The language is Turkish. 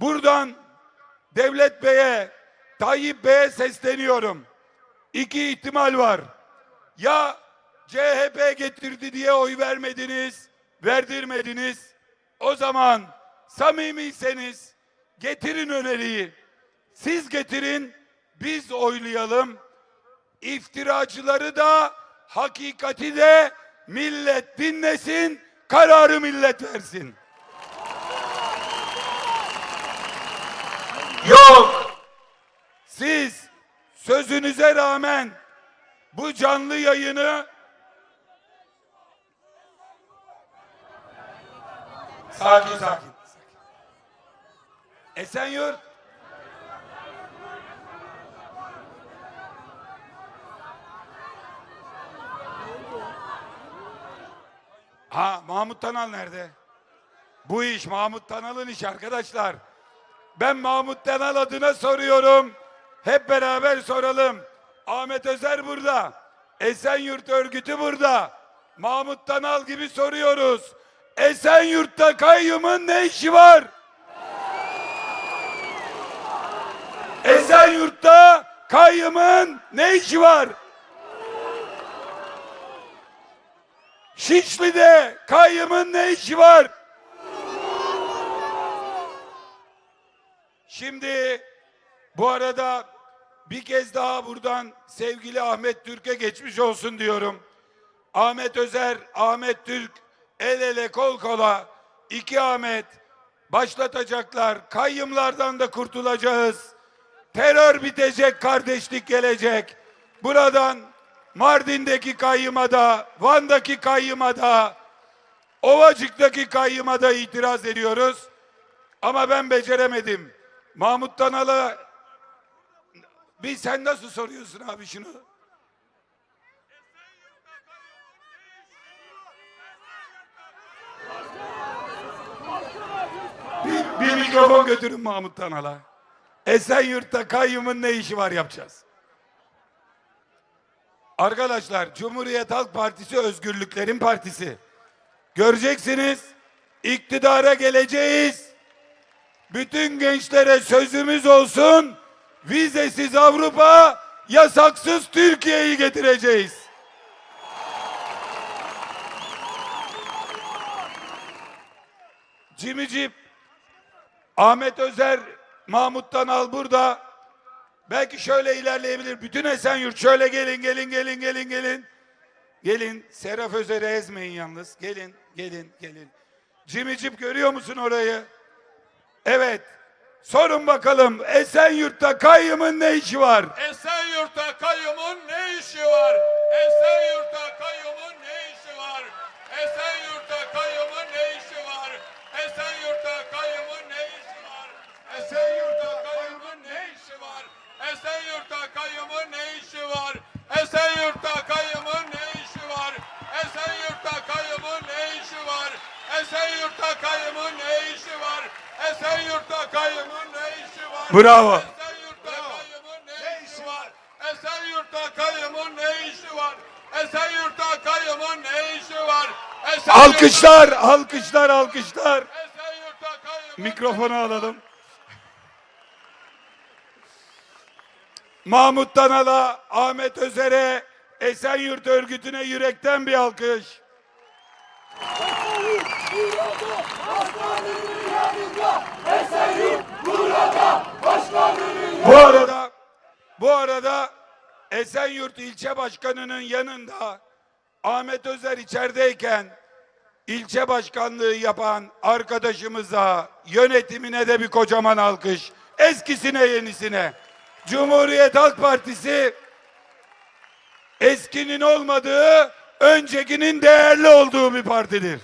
Buradan Devlet Bey'e, Tayyip Bey'e sesleniyorum. İki ihtimal var. Ya CHP getirdi diye oy vermediniz, verdirmediniz. O zaman samimiyseniz getirin öneriyi. Siz getirin, biz oylayalım. İftiracıları da hakikati de millet dinlesin, kararı millet versin. Yok. Siz sözünüze rağmen bu canlı yayını sakin sakin. Esenyurt Ha Mahmut Tanal nerede? Bu iş Mahmut Tanal'ın işi arkadaşlar. Ben Mahmut Tanal adına soruyorum. Hep beraber soralım. Ahmet Özer burada. Esenyurt örgütü burada. Mahmut Tanal gibi soruyoruz. Esenyurt'ta kayyumun ne işi var? Esenyurt'ta kayyumun ne işi var? Şişli'de kayyumun ne işi var? Şimdi bu arada bir kez daha buradan sevgili Ahmet Türk'e geçmiş olsun diyorum. Ahmet Özer, Ahmet Türk el ele kol kola iki Ahmet başlatacaklar. Kayyımlardan da kurtulacağız. Terör bitecek, kardeşlik gelecek. Buradan Mardin'deki kayyıma da, Van'daki kayyıma da, Ovacık'taki kayyıma da itiraz ediyoruz. Ama ben beceremedim. Mahmut Tanal'a bir sen nasıl soruyorsun abi şunu? Bir, bir mikrofon götürün Mahmut Tanal'a. Esenyurt'ta kayyumun ne işi var yapacağız. Arkadaşlar Cumhuriyet Halk Partisi özgürlüklerin partisi. Göreceksiniz iktidara geleceğiz. Bütün gençlere sözümüz olsun. Vizesiz Avrupa, yasaksız Türkiye'yi getireceğiz. Cimicip, Ahmet Özer, Mahmut Tanal burada. Belki şöyle ilerleyebilir. Bütün Esenyurt şöyle gelin, gelin, gelin, gelin, gelin. Gelin, Seraf Özer'i ezmeyin yalnız. Gelin, gelin, gelin. Cimicip görüyor musun orayı? Evet. Sorun bakalım Esenyurt'ta kayyımın ne işi var? Esenyurt'ta kayyumun ne işi var? Esenyurt'ta Bravo. Esenyurt'ta kayyumun ne işi var? Esenyurt'ta kayyumun ne işi var? Esenyurt'ta kayyumun ne işi var? Esenyurt'ta- Alkışlar, alkışlar, alkışlar. Mikrofonu alalım. Mahmut Tanal'a, Ahmet Özer'e, Esenyurt örgütüne yürekten bir alkış. Bu arada bu arada Esenyurt ilçe başkanının yanında Ahmet Özer içerideyken ilçe başkanlığı yapan arkadaşımıza, yönetimine de bir kocaman alkış. Eskisine yenisine. Cumhuriyet Halk Partisi eskinin olmadığı, öncekinin değerli olduğu bir partidir.